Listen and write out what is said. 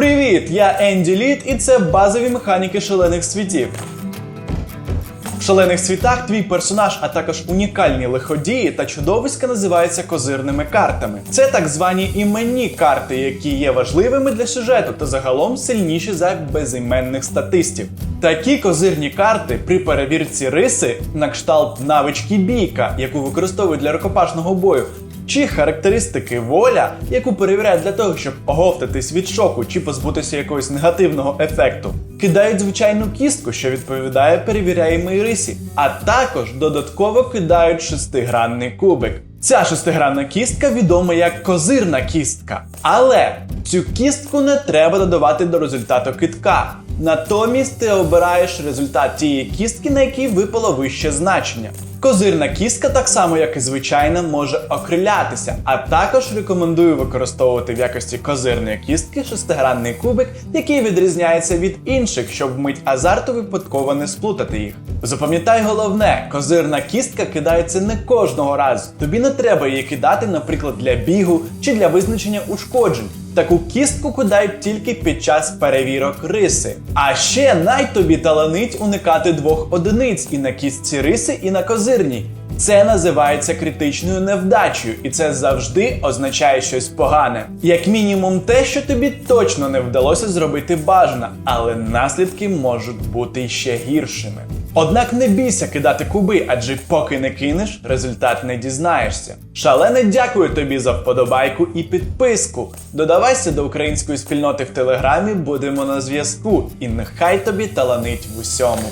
Привіт! Я Енді Літ, і це базові механіки шалених світів. В шалених світах твій персонаж, а також унікальні лиходії та чудовиська називаються козирними картами. Це так звані іменні карти, які є важливими для сюжету та загалом сильніші за безіменних статистів. Такі козирні карти при перевірці риси на кшталт навички бійка, яку використовують для рукопашного бою, чи характеристики воля, яку перевіряють для того, щоб оговтатись від шоку чи позбутися якогось негативного ефекту, кидають звичайну кістку, що відповідає перевіряємій рисі, а також додатково кидають шестигранний кубик. Ця шестигранна кістка відома як козирна кістка. Але цю кістку не треба додавати до результату китка. Натомість ти обираєш результат тієї кістки, на якій випало вище значення. Козирна кістка, так само як і звичайна, може окрилятися, а також рекомендую використовувати в якості козирної кістки шестигранний кубик, який відрізняється від інших, щоб вмить азарту випадково не сплутати їх. Запам'ятай головне, козирна кістка кидається не кожного разу. Тобі не треба її кидати, наприклад, для бігу чи для визначення ушкоджень. Таку кістку кидають тільки під час перевірок риси. А ще най тобі таланить уникати двох одиниць і на кістці риси, і на козирній. Це називається критичною невдачею, і це завжди означає щось погане. Як мінімум, те, що тобі точно не вдалося зробити бажано, але наслідки можуть бути ще гіршими. Однак не бійся кидати куби, адже поки не кинеш, результат не дізнаєшся. Шалене дякую тобі за вподобайку і підписку. Додавайся до української спільноти в телеграмі, будемо на зв'язку, і нехай тобі таланить в усьому.